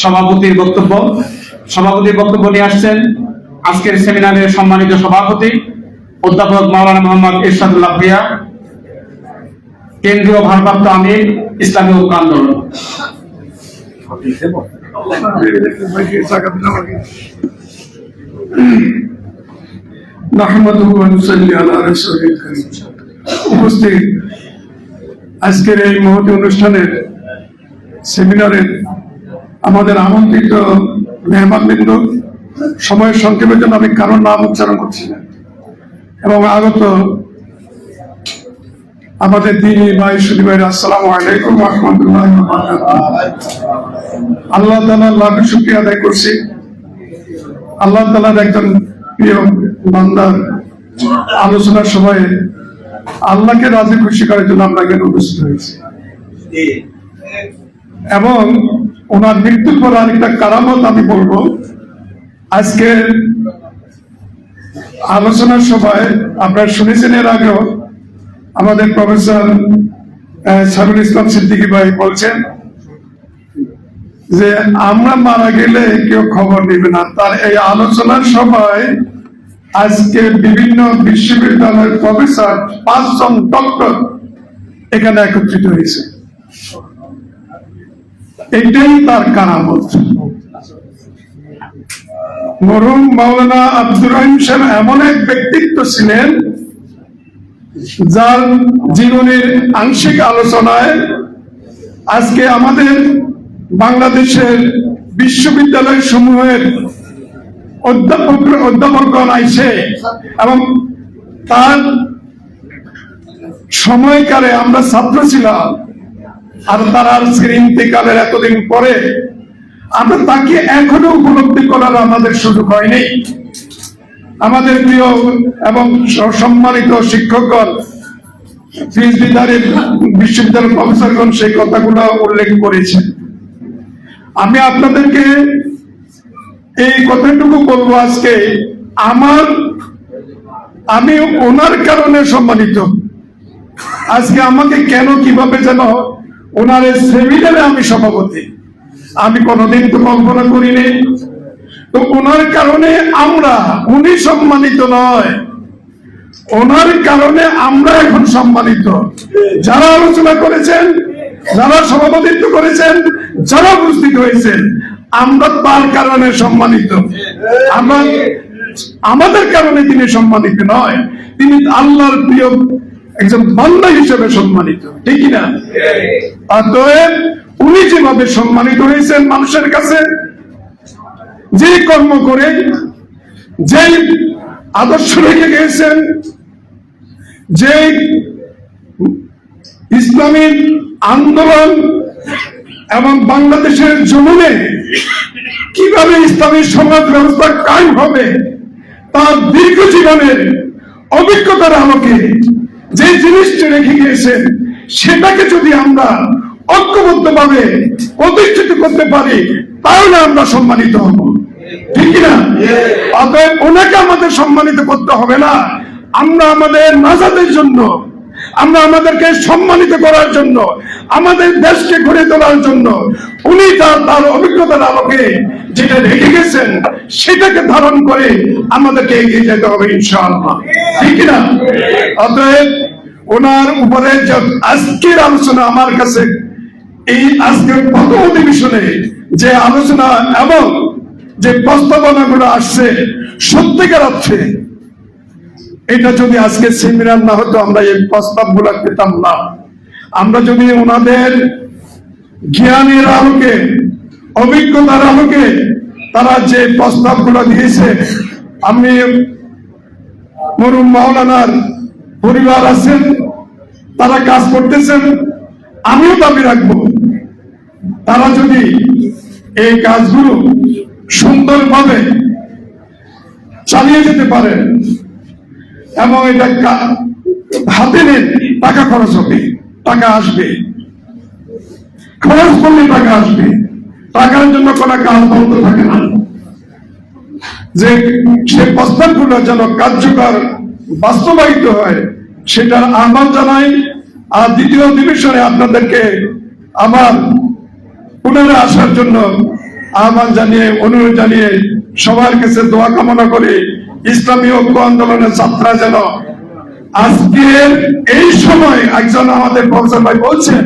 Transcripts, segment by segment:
সভাপতির বক্তব্য। সভাপতির বক্তব্য নিয়ে আসছেন আজকের সেমিনারের সম্মানিত সভাপতি, অধ্যাপক মাওলানা মোহাম্মদ ইরশাদুল্লাহ ভূঁইয়া, কেন্দ্রীয় ভারপ্রাপ্ত আমির, ইসলামী ঐক্য আন্দোলন। উপস্থিত আজকের এই মহতি অনুষ্ঠানের সেমিনারের আমাদের আমন্ত্রিত মেহমানবৃন্দ সময়ের সংক্ষেপের জন্য আমি কারোর নাম উচ্চারণ করছি না। এবং আগত আমাদের দিনী ভাই সুদী ভাই আসসালামু আলাইকুম রহমতুল্লাহ আল্লাহ তালা লাখ শুক্রিয়া আদায় করছি। আল্লাহ তালার একজন প্রিয় বান্দার আলোচনার সময়ে আল্লাহকে রাজি খুশি করার জন্য আমরা এখানে উপস্থিত হয়েছি। এবং ওনার মৃত্যুর পর আরেকটা কারামত আমি বলব। আজকে আলোচনার সময় আপনারা শুনেছেন এর আগেও আমাদের প্রফেসর সারুল ইসলাম সিদ্দিকী ভাই বলছেন যে আমরা মারা গেলে কেউ খবর নেবে না। তার এই আলোচনার সভায় আজকে বিভিন্ন বিশ্ববিদ্যালয়ের প্রফেসর, পাঁচজন ডক্টর এখানে একত্রিত হয়েছে। এটাই তার কারামত। মরুম মাওলানা আব্দুর রহিম সাহেব এমন এক ব্যক্তিত্ব ছিলেন যার জীবনের আংশিক আলোচনায় আজকে আমাদের বাংলাদেশের বিশ্ববিদ্যালয় সমূহের অধ্যাপক অধ্যাপকগণ আইসে এবং তার সময়কালে আমরা ছাত্র ছিলাম। আর তার আজকের ইন্তেকালের এতদিন পরে আমরা তাকে এখনও উপলব্ধি করার আমাদের সুযোগ হয়নি। আমাদের প্রিয় এবং সম্মানিত শিক্ষকগণ প্রফেসরগণ সেই কথাগুলো উল্লেখ আমি আপনাদেরকে এই কথাটুকু বলব আজকে, আমার, আমি ওনার কারণে সম্মানিত। আজকে আমাকে কেন, কীভাবে যেন ওনার সেমিনারে আমি সভাপতি। আমি কোনোদিন তো কল্পনা করিনি। তো ওনার কারণে আমরা, উনি সম্মানিত নয়। ওনার কারণে আমরা এখন সম্মানিত। যারা আলোচনা করেছেন, যারা সভাপতিত্ব করেছেন, যারা উপস্থিত হয়েছেন, আমরা তার কারণে সম্মানিত। আমাদের কারণে তিনি সম্মানিত নয়। তিনি আল্লাহর প্রিয় একজন বান্দা হিসেবে সম্মানিত, ঠিক না অতএব উনি যেভাবে সম্মানিত হয়েছেন মানুষের কাছে, যে কর্ম করে যে আদর্শ রেখে গিয়েছেন যে ইসলামী আন্দোলন এবং বাংলাদেশের জমিনে কীভাবে ইসলামী সমাজ ব্যবস্থা কায়েম হবে, তার দীর্ঘ জীবনের অভিজ্ঞতার আলোকে যে জিনিসটা রেখে গিয়েছেন, সেটাকে যদি আমরা ঐক্যবদ্ধ ভাবে প্রতিষ্ঠিত করতে পারি, তাহলে আমরা সম্মানিত হব। ঠিক না অতএব ওনাকে আমাদের সম্মানিত করতে হবে না। আমরা আমাদের নাজাদের জন্য, আমরা আমাদেরকে সম্মানিত করার জন্য আমাদের দেশকে গড়ে তোলার জন্য উনি তার তার অভিজ্ঞতার আলোকে যেটা রেখে গেছেন, সেটাকে ধারণ করে আমাদেরকে এগিয়ে যেতে হবে অতএব ওনার উপরে আজকের আলোচনা আমার কাছে, এই আজকের অধিবেশনে যে আলোচনা এবং যে প্রস্তাবনাগুলো আসছে, সত্যিকার অর্থে এটা যদি আজকে সেমিনার না হতো, আমরা এই প্রস্তাবগুলা পেতাম না। আমরা যদি ওনাদের জ্ঞানের আলোকে, অভিজ্ঞতার আলোকে তারা যে প্রস্তাবগুলো দিয়েছে, আমি মরুম মাওলানার পরিবার আছেন, তারা কাজ করতেছেন, আমিও দাবি রাখব। তারা যদি এই কাজগুলো সুন্দরভাবে চালিয়ে যেতে পারেন এবং এটা হাতে নেন টাকা খরচ হবে। টাকা আসবে। খরচ করলে টাকা আসবে। টাকার জন্য কোনো কাজ বন্ধ থাকে না। যে সে প্রস্তাবগুলো যেন কার্যকর বাস্তবায়িত হয় সেটার আহ্বান জানাই। আর দ্বিতীয় অধিবেশনে আপনাদেরকে আবার পুনরায় আসার জন্য আহ্বান জানিয়ে, অনুরোধ জানিয়ে সবার কাছে দোয়া কামনা করে। ইসলামী ঐক্য আন্দোলনের যাত্রা যেন আজকের এই সময়, একজন আমাদের ভাই বলছেন,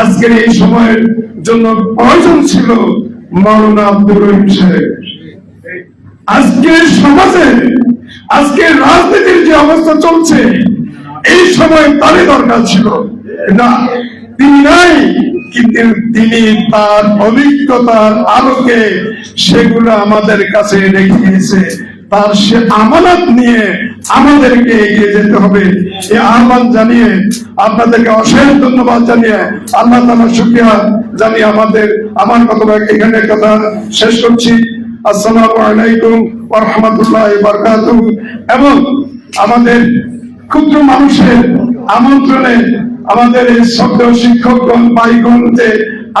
আজকের এই সময়ের জন্য প্রয়োজন ছিল আব্দুর আজকের সমাজে, আজকের রাজনীতির যে অবস্থা চলছে, এই সময় তারই দরকার ছিল। না, তিনি নাই, কিন্তু তিনি তার অভিজ্ঞতার আলোকে সেগুলো আমাদের কাছে রেখে গেছে তার সে আমানত নিয়ে আমাদেরকে এগিয়ে যেতে হবে। এই আহ্বান জানিয়ে আপনাদেরকে অশেষ ধন্যবাদ জানিয়ে আল্লাহ তালা শুক্রিয়া জানিয়ে আমাদের, আমার কথা এখানে কথা শেষ করছি। আসসালামু আলাইকুম এবং আমাদের ক্ষুদ্র মানুষের আমন্ত্রণে আমাদের এই শব্দ শিক্ষকগণ, ভাইগণ যে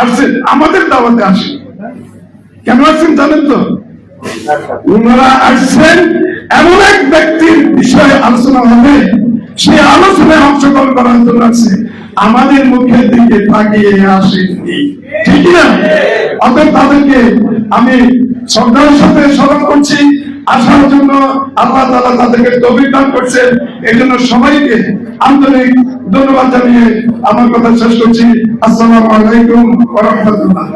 আসছেন, আমাদের দাওয়াতে আসেন। কেন আসছেন জানেন তো? ওনারা আসছেন এমন এক ব্যক্তির বিষয়ে আলোচনা হবে সেই আলোচনায় অংশগ্রহণ করার জন্য আছে। আমাদের মুখের দিকে তাকিয়ে আসেননি। ঠিক না তাদেরকে আমি শ্রদ্ধার সাথে স্মরণ করছি। আসার জন্য আল্লাহ তাআলা তাদেরকে দান করছেন। এই জন্য সবাইকে আন্তরিক ধন্যবাদ জানিয়ে আমার কথা শেষ করছি। আসসালামু আলাইকুম রাহমাতুল্লাহ।